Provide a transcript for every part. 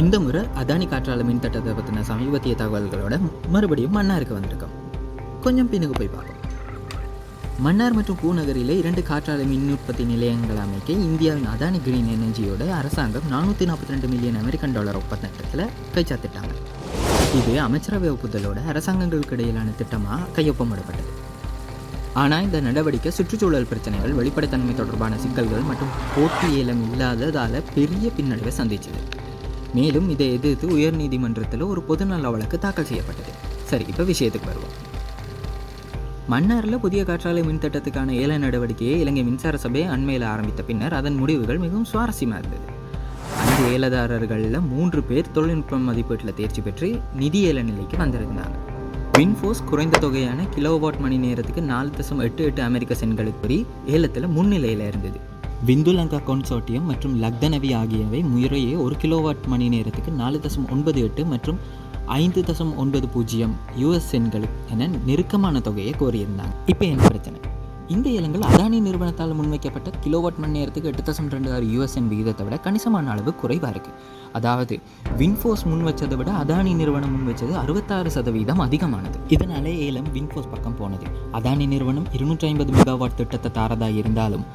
இந்த முறை அதானி காற்றாலை மின் தட்டத்தை பற்றின சமீபத்திய தகவல்களோட மறுபடியும் மன்னாருக்கு வந்திருக்கோம். கொஞ்சம் பின்னுக்கு போய் பார்ப்போம். மன்னார் மற்றும் பூநகரிலே இரண்டு காற்றாலை மின் உற்பத்தி நிலையங்கள் அமைக்க இந்தியாவின் அதானி கிரீன் எனர்ஜியோட அரசாங்கம் நானூற்றி நாற்பத்தி ரெண்டு மில்லியன் அமெரிக்கன் டாலர் ஒப்பந்தத்தில் கைச்சாத்திட்டாங்க இது அமைச்சரவை ஒப்புதலோட அரசாங்கங்களுக்கு இடையிலான திட்டமாக கையொப்பமிடப்பட்டது. ஆனால் இந்த நடவடிக்கை சுற்றுச்சூழல் பிரச்சனைகள் வெளிப்படைத்தன்மை தொடர்பான சிக்கல்கள் மற்றும் போட்டி ஏலம் இல்லாததால் பெரிய பின்னடைவை சந்திச்சது. மேலும் இதை எதிர்த்து உயர்நீதிமன்றத்தில் ஒரு பொதுநல வழக்கு தாக்கல் செய்யப்பட்டது. சரி இப்போ விஷயத்துக்கு வருவோம். மன்னாரில் புதிய காற்றாலை மின்திட்டத்துக்கான ஏல நடவடிக்கையை இலங்கை மின்சார சபை அண்மையில் ஆரம்பித்த பின்னர் அதன் முடிவுகள் மிகவும் சுவாரஸ்யமாக இருந்தது. அஞ்சு ஏலதாரர்களில் மூன்று பேர் தொழில்நுட்ப மதிப்பீட்டில் தேர்ச்சி பெற்று நிதி ஏல நிலைக்கு வந்திருந்தாங்க. வின்ஃபோர்ஸ் குறைந்த தொகையான கிலோவாட் மணி நேரத்துக்கு நாலு தசம் எட்டு எட்டு அமெரிக்க சென்களுக்கு ஏலத்தில் முன்னிலையில் இருந்தது. விந்துலங்கா கன்சோர்ட்டியம் மற்றும் லக்தனவி ஆகியவை முறையே ஒரு கிலோவாட் மணி நேரத்துக்கு நாலு தசம் ஒன்பது எட்டு மற்றும் ஐந்து தசம் ஒன்பது பூஜ்ஜியம் யூஎஸ் சென்களுக்கு என நெருக்கமான தொகையை கோரியிருந்தாங்க. இப்போ என்ன பிரச்சனை? இந்த ஏலங்கள் அதானி நிறுவனத்தால் முன்வைக்கப்பட்ட கிலோவாட் மணி நேரத்துக்கு எட்டு தசம் ரெண்டு ஆறு யூஎஸ்என் விகிதத்தை விட கணிசமான அளவு குறைவாக இருக்குது அதாவது வின்ஃபோர்ஸ் முன் வச்சதை விட அதானி நிறுவனம் முன் வச்சது அறுபத்தாறு சதவீதம் அதிகமானது. இதனாலே ஏலம் வின்ஃபோர்ஸ் பக்கம் போனது. அதானி நிறுவனம் இருநூற்றி ஐம்பது மெகாவாட் திட்டத்தை தாரதாக இருந்தாலும்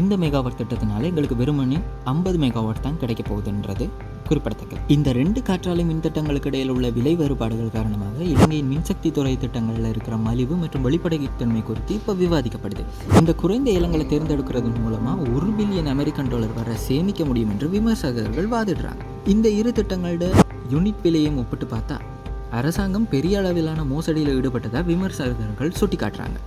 இந்த மெகாவாட் திட்டத்தினால எங்களுக்கு வெறுமனே ஐம்பது மெகாவாட் தான் கிடைக்க போகுதுன்றது குறிப்பிடத்தக்கது. இந்த ரெண்டு காற்றாலை மின் திட்டங்களுக்கு இடையில் உள்ள விலை வேறுபாடுகள் காரணமாக இலங்கையின் மின்சக்தி துறை திட்டங்களில் இருக்கிற மலிவு மற்றும் வெளிப்படைத்தன்மை குறித்து இப்போ விவாதிக்கப்படுது. இந்த குறைந்த ஏலங்களை தேர்ந்தெடுக்கிறதன் மூலமாக ஒரு பில்லியன் அமெரிக்கன் டாலர் வர சேமிக்க முடியும் என்று விமர்சகர்கள் வாதிடுறாங்க. இந்த இரு திட்டங்களோட யூனிட் விலையும் ஒப்பிட்டு பார்த்தா அரசாங்கம் பெரிய அளவிலான மோசடியில் ஈடுபட்டதாக விமர்சகர்கள் சுட்டிக்காட்டுறாங்க.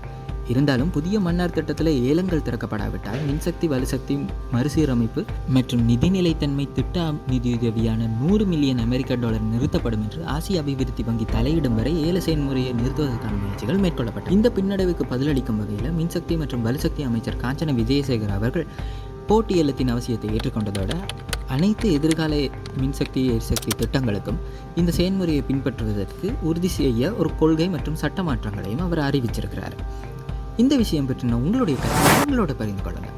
இருந்தாலும் புதிய மன்னார் திட்டத்தில் ஏலங்கள் திறக்கப்படாவிட்டால் மின்சக்தி வலுசக்தி மறுசீரமைப்பு மற்றும் நிதிநிலைத்தன்மை திட்ட நிதியுதவியான நூறு மில்லியன் அமெரிக்க டாலர் நிறுத்தப்படும் என்று ஆசிய அபிவிருத்தி வங்கி தலையிடும் வரை ஏல செயல்முறையை நிறுத்துவதற்கான முயற்சிகள் மேற்கொள்ளப்பட்டன. இந்த பின்னடைவுக்கு பதிலளிக்கும் வகையில் மின்சக்தி மற்றும் வலுசக்தி அமைச்சர் காஞ்சன விஜயசேகர் அவர்கள் போட்டி ஏலத்தின் அவசியத்தை ஏற்றுக்கொண்டதோடு அனைத்து எதிர்கால மின்சக்தி எரிசக்தி திட்டங்களுக்கும் இந்த செயல்முறையை பின்பற்றுவதற்கு உறுதி செய்ய ஒரு கொள்கை மற்றும் சட்ட மாற்றங்களையும் அவர் அறிவிச்சிருக்கிறார். இந்த விஷயம் பற்றின உங்களுடைய கருத்து உங்களோட பகிர்ந்து கொள்ளுங்கள்.